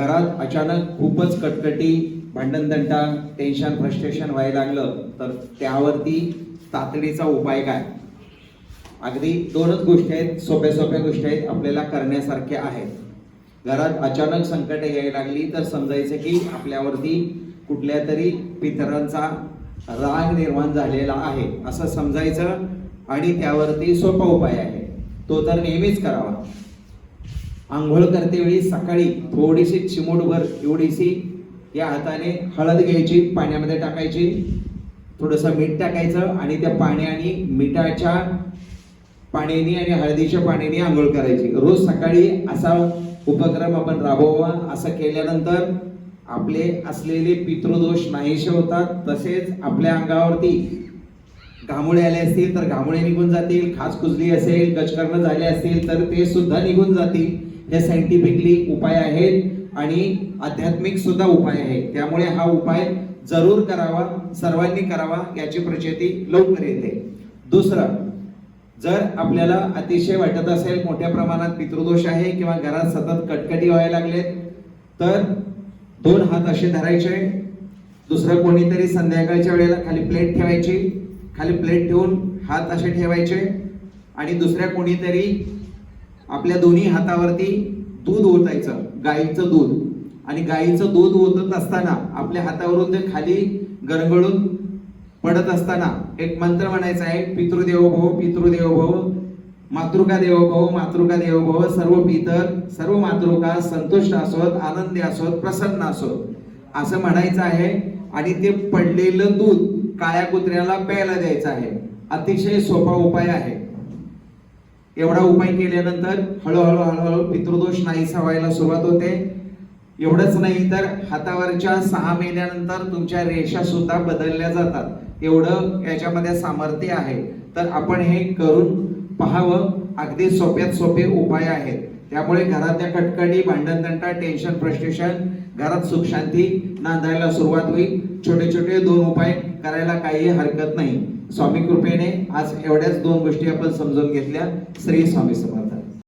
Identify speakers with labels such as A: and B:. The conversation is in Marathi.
A: घरात अचानक खूपच कटकटी भांडणतंटा टेन्शन फ्रस्ट्रेशन व्हायला लागलं तर त्यावरती तातडीचा उपाय काय? अगदी दोनच गोष्टी आहेत सोप्या सोप्या गोष्टी आहेत आपल्याला करण्यासारख्या आहेत. घरात अचानक संकट यायला लागली तर समजायचं की आपल्यावरती कुठल्या तरी पितरांचा राग निर्माण झालेला आहे असं समजायचं आणि त्यावरती सोपा उपाय आहे. तो तर नेहमीच करावा. आंघोळ करते वेळी सकाळी थोडीशी चिमूटभर एवढीशी या हाताने हळद घ्यायची पाण्यामध्ये टाकायची. थोडंसं मीठ टाकायचं आणि त्या पाण्याने मिठाच्या पाण्याने आणि हळदीच्या पाण्याने आंघोळ करायची. रोज सकाळी असा उपक्रम आपण राबवावा असं केल्यानंतर आपले असलेले पितृदोष नाहीसे होतात. तसेच आपल्या अंगावरती घामुळे आले असतील तर घामुळे निघून जातील खास कुजली असेल गजकर्ण झाले असतील तर ते सुद्धा निघून जातील. हे सायंटिफिकली उपाय आहेत आणि आध्यात्मिक सुद्धा उपाय आहे त्यामुळे हा उपाय जरूर करावा सर्वांनी करावा याची प्रचिती लवकर येते. दुसरं जर आपल्याला अतिशय वाटत असेल मोठ्या प्रमाणात पितृदोष आहे किंवा घरात सतत कटकटी व्हायला लागलेत तर दोन हात असे धरायचे. दुसरं कोणीतरी संध्याकाळच्या वेळेला खाली प्लेट ठेवायची. खाली प्लेट ठेवून हात असे ठेवायचे. आणि दुसऱ्या कोणीतरी आपल्या दोन्ही हातावरती दूध ओतायचं गाईचं दूध. आणि गाईचं दूध ओतत असताना आपल्या हातावरून ते खाली गरगळून पडत असताना एक मंत्र म्हणायचा आहे पितृदेव भव पितृदेव भव मातृका देव भव मातृका देव भव सर्व पितर सर्व मातृका संतुष्ट असोत आनंदी असोत प्रसन्न असोत. असं म्हणायचं आहे आणि ते पडलेलं दूध काळ्या कुत्र्याला प्यायला द्यायचं आहे. अतिशय सोपा उपाय आहे. एवढा उपाय केल्यानंतर हळूहळू हळूहळू पितृदोष नाहीसा व्हायला सुरुवात होते. एवढंच नाही तर हातावरच्या सहा महिन्यानंतर तुमच्या रेषा सुद्धा बदलल्या जातात. एवढं याच्यामध्ये सामर्थ्य आहे. तर आपण हे करून पाहावं. अगदी सोप्यात सोपे उपाय आहेत. त्यामुळे घरातल्या कटकटी भांडणतंटा टेन्शन फ्रस्ट्रेशन घरात सुख शांती नांदायला सुरुवात होईल. छोटे छोटे दोन उपाय करायला काही हरकत नाही. स्वामी कृपेने आज एवढ्याच दोन गोष्टी आपण समजून घेतल्या. श्री स्वामी समर्थ.